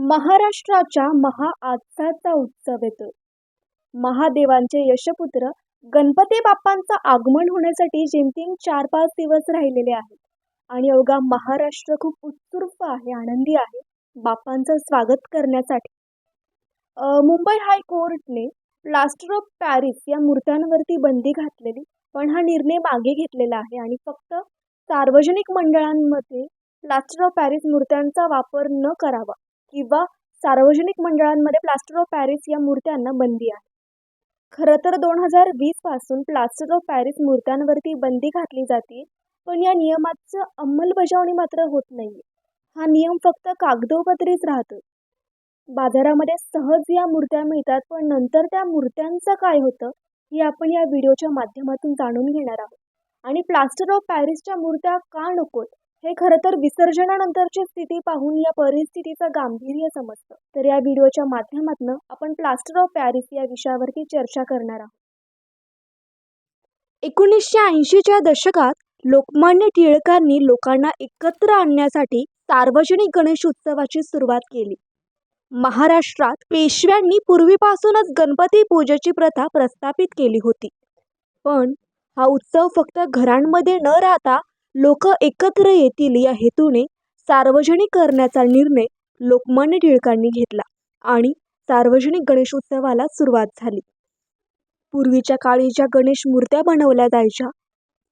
महाराष्ट्राच्या महा उत्सव येतोय महादेवांचे यशपुत्र गणपती बाप्पांचं आगमन होण्यासाठी जेमतेम चार पाच दिवस राहिलेले आहेत. आणि अवघा महाराष्ट्र खूप उत्सुक आहे आनंदी आहे बाप्पांचं स्वागत करण्यासाठी. मुंबई हायकोर्टने प्लास्टर ऑफ पॅरिस या मूर्त्यांवरती बंदी घातलेली पण हा निर्णय मागे घेतलेला आहे आणि फक्त सार्वजनिक मंडळांमध्ये प्लास्टर ऑफ पॅरिस मूर्त्यांचा वापर न करावा. किंवा सार्वजनिक मंडळांमध्ये प्लास्टर ऑफ पॅरिस या मूर्त्यांना बंदी आहे. खरं तर दोन हजार वीसपासून प्लास्टर ऑफ पॅरिस मूर्त्यांवरती बंदी घातली जाते पण या नियमाचं अंमलबजावणी मात्र होत नाही हा नियम फक्त कागदोपत्रीच राहतो. बाजारामध्ये सहज या मूर्त्या मिळतात पण नंतर त्या मूर्त्यांचं काय होतं हे आपण या व्हिडिओच्या माध्यमातून जाणून घेणार आहोत. आणि प्लास्टर ऑफ पॅरिसच्या मूर्त्या का नकोत? हे खरं तर विसर्जनानंतरची स्थिती पाहून या परिस्थितीचं गांभीर्य समजतं. तर या व्हिडिओच्या माध्यमातून आपण प्लास्टर ऑफ पॅरिस या विषयावरती चर्चा करणार आहोत. एकोणीसशे ऐंशीच्या दशकात लोकमान्य टिळकांनी लोकांना एकत्र आणण्यासाठी सार्वजनिक गणेश उत्सवाची सुरुवात केली. महाराष्ट्रात पेशव्यांनी पूर्वीपासूनच गणपती पूजेची प्रथा प्रस्थापित केली होती. पण हा उत्सव फक्त घरांमध्ये न राहता लोक एकत्र येतील या हेतूने सार्वजनिक करण्याचा निर्णय लोकमान्य टिळकांनी घेतला आणि सार्वजनिक गणेश उत्सवाला सुरुवात झाली. पूर्वीच्या काळी ज्या गणेश मूर्त्या बनवल्या जायच्या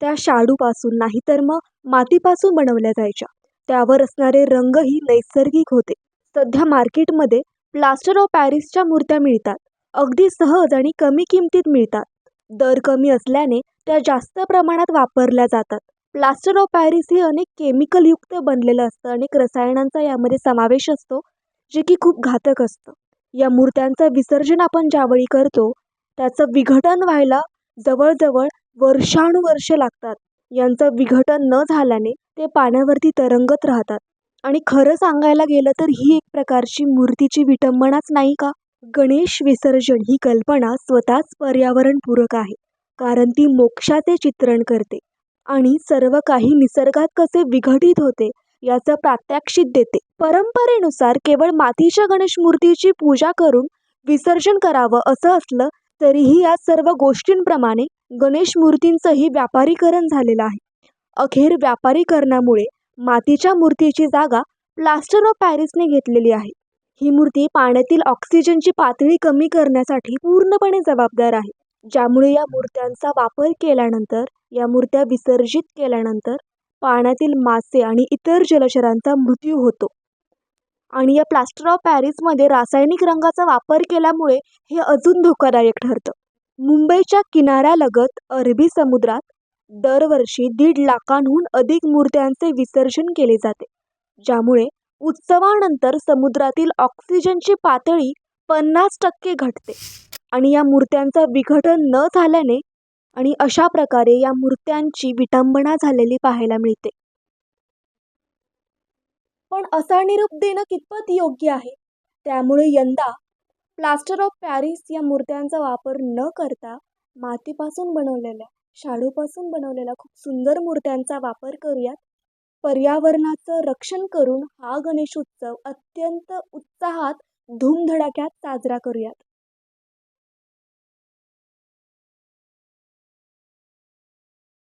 त्या शाडूपासून नाही तर मग मातीपासून बनवल्या जायच्या. त्यावर असणारे रंगही नैसर्गिक होते. सध्या मार्केटमध्ये प्लास्टर ऑफ पॅरिसच्या मूर्त्या मिळतात. अगदी सहज आणि कमी किमतीत मिळतात. दर कमी असल्याने त्या जास्त प्रमाणात वापरल्या जातात. प्लास्टर ऑफ पॅरिस हे अनेक केमिकलयुक्त बनलेलं असतं. अनेक रसायनांचा यामध्ये समावेश असतो जे की खूप घातक असतं. या मूर्त्यांचं विसर्जन आपण ज्यावेळी करतो त्याचं विघटन व्हायला जवळजवळ वर्षानुवर्षे लागतात. यांचं विघटन न झाल्याने ते पाण्यावरती तरंगत राहतात. आणि खरं सांगायला गेलं तर ही एक प्रकारची मूर्तीची विटंबनाच नाही का? गणेश विसर्जन ही कल्पना स्वतःच पर्यावरणपूरक आहे. कारण ती मोक्षाचे चित्रण करते. आणि सर्व काही निसर्गात कसे विघटित होते याचं प्रात्यक्षिक देते. परंपरेनुसार केवळ मातीच्या गणेश मूर्तीची पूजा करून विसर्जन करावं असं असलं तरीही या सर्व गोष्टींप्रमाणे गणेश मूर्तींचंही व्यापारीकरण झालेलं आहे. अखेर व्यापारीकरणामुळे मातीच्या मूर्तीची जागा प्लास्टर ऑफ पॅरिसने घेतलेली आहे. ही मूर्ती पाण्यातील ऑक्सिजनची पातळी कमी करण्यासाठी पूर्णपणे जबाबदार आहे ज्यामुळे या मूर्त्यांचा वापर केल्यानंतर या मूर्त्या विसर्जित केल्यानंतर पाण्यातील मासे आणि इतर जलचरांचा मृत्यू होतो. आणि या प्लास्टर ऑफ पॅरिसमध्ये रासायनिक रंगाचा वापर केल्यामुळे हे अजून धोकादायक ठरतं. मुंबईच्या किनाऱ्यालगत अरबी समुद्रात दरवर्षी दीड लाखांहून अधिक मूर्त्यांचे विसर्जन केले जाते ज्यामुळे उत्सवानंतर समुद्रातील ऑक्सिजनची पातळी पन्नास टक्के घटते. आणि या मूर्त्यांचं विघटन न झाल्याने आणि अशा प्रकारे या मूर्त्यांची विटंबना झालेली पाहायला मिळते. पण असा निरूप देणं कितपत योग्य आहे? त्यामुळे यंदा प्लास्टर ऑफ पॅरिस या मूर्त्यांचा वापर न करता मातीपासून बनवलेल्या शाडूपासून बनवलेल्या खूप सुंदर मूर्त्यांचा वापर करूयात. पर्यावरणाचं रक्षण करून हा गणेशोत्सव अत्यंत उत्साहात धूमधडाक्यात साजरा करूयात.